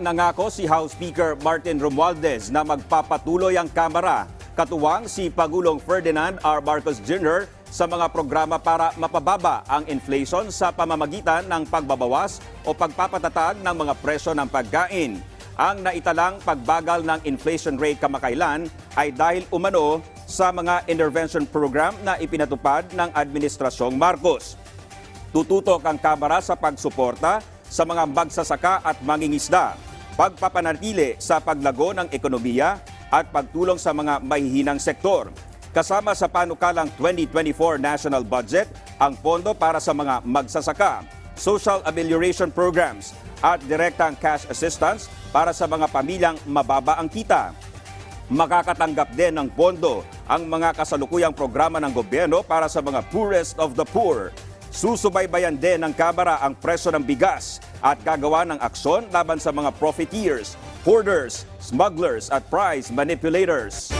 Nangako si House Speaker Martin Romualdez na magpapatuloy ang Kamara, katuwang si Pagulong Ferdinand R. Marcos Jr. sa mga programa para mapababa ang inflation sa pamamagitan ng pagbabawas o pagpapatatag ng mga presyo ng pagkain. Ang naitalang pagbagal ng inflation rate kamakailan ay dahil umano sa mga intervention program na ipinatupad ng Administrasyong Marcos. Tututok ang Kamara sa pagsuporta sa mga magsasaka at mangingisda, pagpapanatili sa paglago ng ekonomiya at pagtulong sa mga mahihinang sektor. Kasama sa panukalang 2024 National Budget ang pondo para sa mga magsasaka, social amelioration programs at direktang cash assistance para sa mga pamilyang mababa ang kita makakatanggap din ng pondo ang mga kasalukuyang programa ng gobyerno para sa mga poorest of the poor. Susubaybayan din ng Kamara ang presyo ng bigas at gagawa ng aksyon laban sa mga profiteers, hoarders, smugglers at price manipulators.